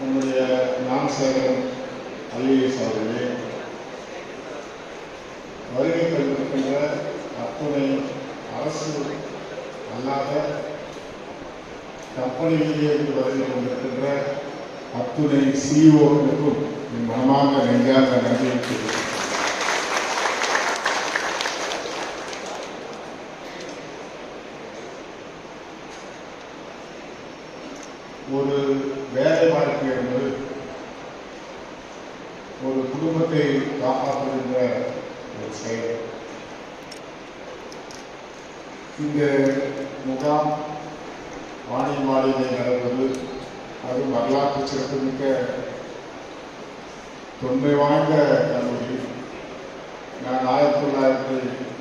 நம்முடைய நாம்சேகரன் அலிஎஸ் அவர்களே வருகை தந்திருக்கின்ற அத்துணை அரசு அல்லாத கம்பெனிகளிலே இருந்து வருகை கொண்டிருக்கின்ற அத்துணை சிஇஓக்களுக்கும் என் மனமாக நெஞ்சார்ந்த நன்றியை ஒரு வேலை வாய்ப்பு என்பது ஒரு குடும்பத்தை காப்பாற்றுகின்ற ஒரு செயல். இந்த முகாம் வாணியம்பாடியிலே நடப்பது அது வரலாற்று சிறப்புமிக்க தொன்மை வாய்ந்த கல்லூரி நான் ஆயிரத்தி தொள்ளாயிரத்தி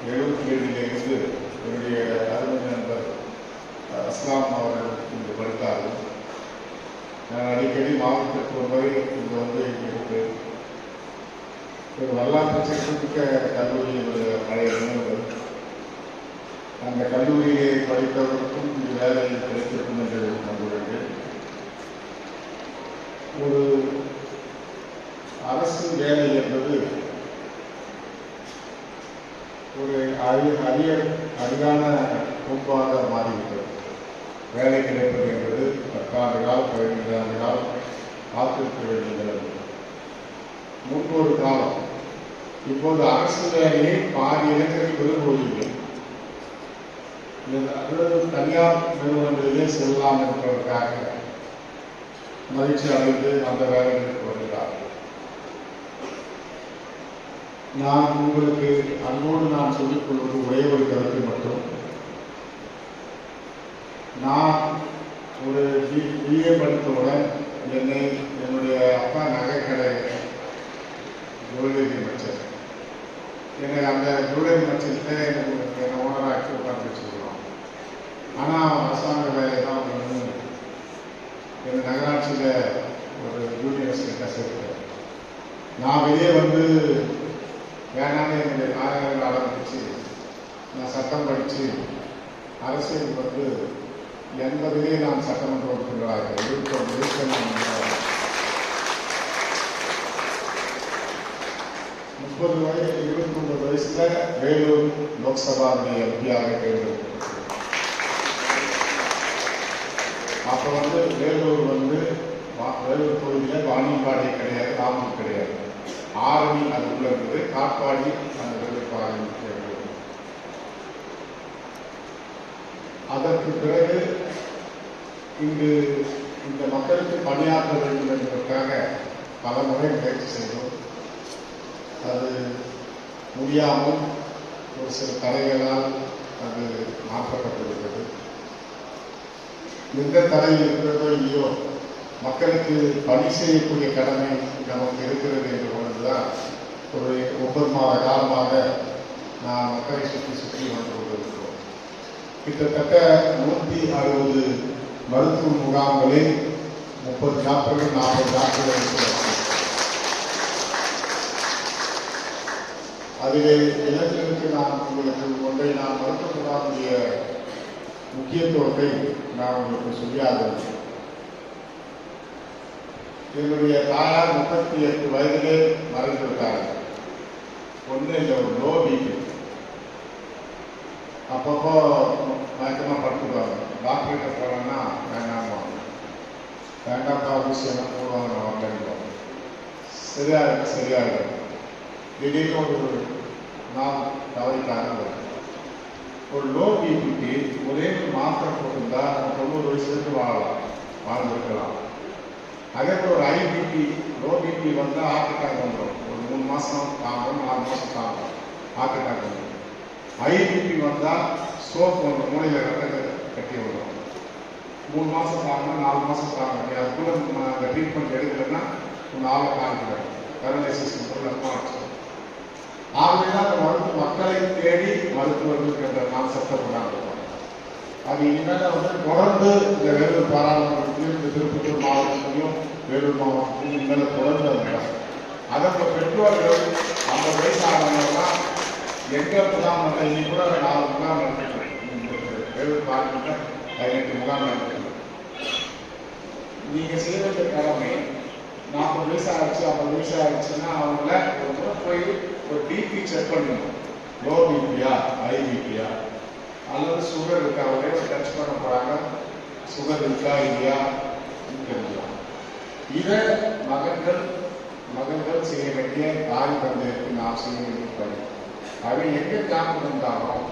எழுபத்தி ஏழிலிருந்து என்னுடைய அருமை நண்பர் அஸ்லாம் அவர்கள் இங்கு படித்தார்கள் அடிக்கடி மாவட்டத்துக்கு ஒரு முறை இங்கு வந்து இருக்கு. ஒரு வரலாற்று சிறப்புமிக்க கல்லூரி பழைய நினைவுகள் அந்த கல்லூரியை படித்தவருக்கும் இந்த வேலை கிடைத்திருக்கும் என்று நம்புகிறது ஒரு அரசு வேலை என்பது ஒரு அரிய அரிய அரிதான பொறுப்பாக மாறிவிட்டது. வேலை கிடைப்பது என்பது பத்தாண்டு காலம் பதினைந்து ஆண்டு காலம் காத்திருக்க வேண்டியது. முன்னொரு காலம். இப்போது அரசு வேலையை பாதி இடங்களில் விரும்புவதில்லை தனியார் நிறுவனங்களிலே செல்லலாம் என்பதற்காக மகிழ்ச்சி அடைந்து அந்த வேலைகளுக்கு வருகிறார்கள் நான் உங்களுக்கு அன்போடு நான் சொல்லிக் கொள்வது ஒரே ஒரு கருத்து மட்டும். நான் ஒரு பி பிஏ படித்தவுடன் என்னை என்னுடைய அப்பா நகைக்கடை ஜுவல்லரி மச்சர் என்னை அந்த ஜுவல்லரி மச்சத்தில் எனக்கு என்னை ஓனராக உட்காந்து வச்சுருக்கோம் ஆனால் அரசாங்க வேலை தான் ஒன்று எங்கள் நகராட்சியில் ஒரு யூனிவர்சிட்டி சேர்த்தேன். நான் வெளியே வந்து வேணான்னு என்னுடைய நாயகர்கள் ஆரம்பித்து நான் சட்டம் படித்து அரசியல் வந்து எண்பதிலே நான் சட்டமன்ற உறுப்பினராக இருபத்தி முப்பது வயது இருபத்தி ஒன்பது வயசுல வேலூர் லோக்சபாவுடைய எம்பியாக தேர்ந்தெடுக்கப்பட்டேன் அப்போ வந்து வேலூர் வந்து வேலூர் தொகுதியில் வாணிபாடி கிடையாது ராமூர் கிடையாது. ஆரணி அதுக்குள்ள இருக்குது காட்பாடி அந்த வேலூர் பாடி இருக்கிறது அதற்கு பிறகு இங்கு இந்த மக்களுக்கு பணியாற்ற வேண்டும் என்பதற்காக பல முறை முயற்சி செய்தோம். அது முடியாமல் ஒரு சில தடைகளால் அது மாற்றப்பட்டிருக்கிறது. எந்த தடை இருக்கிறதோ இல்லையோ மக்களுக்கு பணி செய்யக்கூடிய கடமை நமக்கு இருக்கிறது என்று பொழுதுதான் ஒரு ஒன்பது மாத காலமாக நான் மக்களை சுற்றி சுற்றி வந்து கொண்டிருக்கிறோம். கிட்டத்தட்ட நூற்றி அறுபது மருத்துவ முகாம்களில் முப்பது டாக்டர்கள் நாற்பது டாக்டர்கள் இருக்கிறார்கள். அதிலே இளைஞர்களுக்கு நான் உங்களுக்கு ஒன்றை நான் மருத்துவ முகாமுடைய முக்கியத்துவத்தை நான் உங்களுக்கு சொல்லியாக என்னுடைய தாயார் முப்பத்தி எட்டு வயதிலே மறைந்துவிட்டார்கள். ஒன்று இந்த ஒரு லோ வேண்டாம்ப்பா விஷயம் போடுவாங்க நான் இருக்கு சரியா திடீர்னு ஒரு நாள் தவறிக்காக வரும். ஒரு லோ பிபிக்கு ஒரே ஒரு மாத்திரை போட்டிருந்தா நம்ம தொண்ணூறு வயசுலேருந்து வாழலாம் வாழ்ந்துருக்கலாம். அதே போல் ஒரு ஐபிபி லோ பிபி வந்தால் ஹார்ட் அட்டாக் வந்துடும். ஒரு மூணு மாதம் தாங்கும் நாலு மாதம் தாங்கும் ஹார்ட் அட்டாக் வந்துடும். ஐபிபி வந்தால் ஸ்ட்ரோக் வந்துடும் மூளையில் கட்ட கட்டி வந்துடும் மூணு மாதம் தாங்கணும் நாலு மாதம் தாங்க அதுக்குள்ளே நம்ம அந்த ட்ரீட்மெண்ட் எடுக்கலைன்னா ஒன்று ஆளை காமிக்கிறேன் பேரலைசிஸ் ரத்தம் ஆகவே தான் அந்த மருத்துவ மக்களை தேடி மருத்துவர்களுக்கு அந்த கான்செப்டை கொண்டாந்து அது இனிமேல் வந்து தொடர்ந்து இந்த வேலூர் பாராளுமன்றத்திலையும் இந்த திருப்பத்தூர் மாவட்டத்திலையும் வேலூர் மாவட்டத்திலும் இனிமேல் தொடர்ந்து அது அதற்கு பெற்றோர்கள் அந்த வயசு எங்கே முகாம் நடத்த இன்னைக்கு கூட நாலு முகாம் நடத்திட்டு வேலூர் பார்க்கிட்ட பதினெட்டு முகாம் நடத்திட்டு நீங்க செய்ய வேண்டிய கடமை நாற்பது வயசு ஆயிடுச்சு ஐம்பது வயசு ஆயிடுச்சுன்னா அவங்கள ஒரு முறை போய் ஒரு பிபி செக் பண்ணணும் லோ பிபியா ஹை பிபியா அல்லது சுகர் இருக்கா? அவங்களே ஒரு டச் பண்ண போறாங்க? சுகர் இருக்கா? இல்லையா? தெரிஞ்சுக்கலாம். இதை மகன்கள் மகன்கள் செய்ய வேண்டிய தாய் தந்தையருக்கு நான் செய்ய வேண்டிய பணி. அவன் எங்க ஞாபகம் இருந்தாலும்